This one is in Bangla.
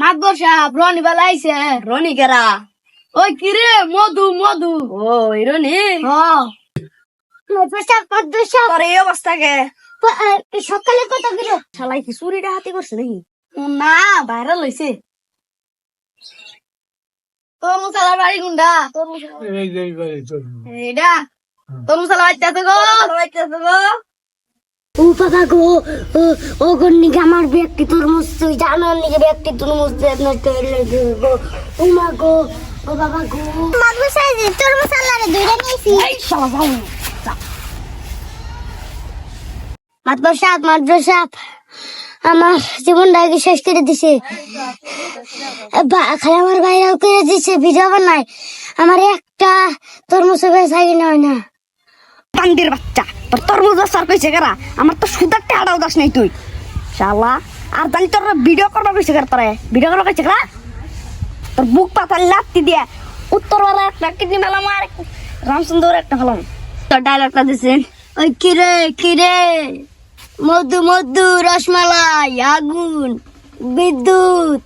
মাতবর সাহেব রনি বেলা আইছে রনি কেরা ওই কিরে মধু মধু। ও রনি। সকালে কত কিলো শালাই কি চুরিটা হাতি করছে নাকি? না ভাইরাল হইছে। তোর মুসালার বাড়ি গুন্ডা তোর এইটা তোর মুসালা বাচ্চা আছে গো। ও বাবা গো ও গন্নিকে আমার ব্যক্তি তরমুজ তুই জানার নিকে ব্যক্তি তরমুজ নষ্ট হয়ে গো ও মা গো ও বাবা গো মাদ্রাসা তরমুজ আল্লাহরে ধরে নিয়েছি। এই মাদ্রাসা আমার জীবনটাকে শেষ করে দিছে। খালি আমার বাইরেও করে দিছে ভিডিও বানায়। আমার একটা তরমুজ বেচা কিনা হয় না বান্দির বাচ্চা। তোর তরমুজ সার কইছে কেরা আমার তো সুদার টেহাটাও দাস নাই তুই। শালা, আর জানি তোর ভিডিও করবা কইছে কেরা তোরে। ভিডিও করবা কইছে কেরা তোর বুক পাতা লাত্তি দিয়ে। বেলা একটা কিডনি মেলা মার রামচন্দ্র একটা হলাম তোর ডায়লগটা দিছেন ওই কিরে কিরে মধু মধু, রসমালাই, আগুন, বিদ্যুৎ।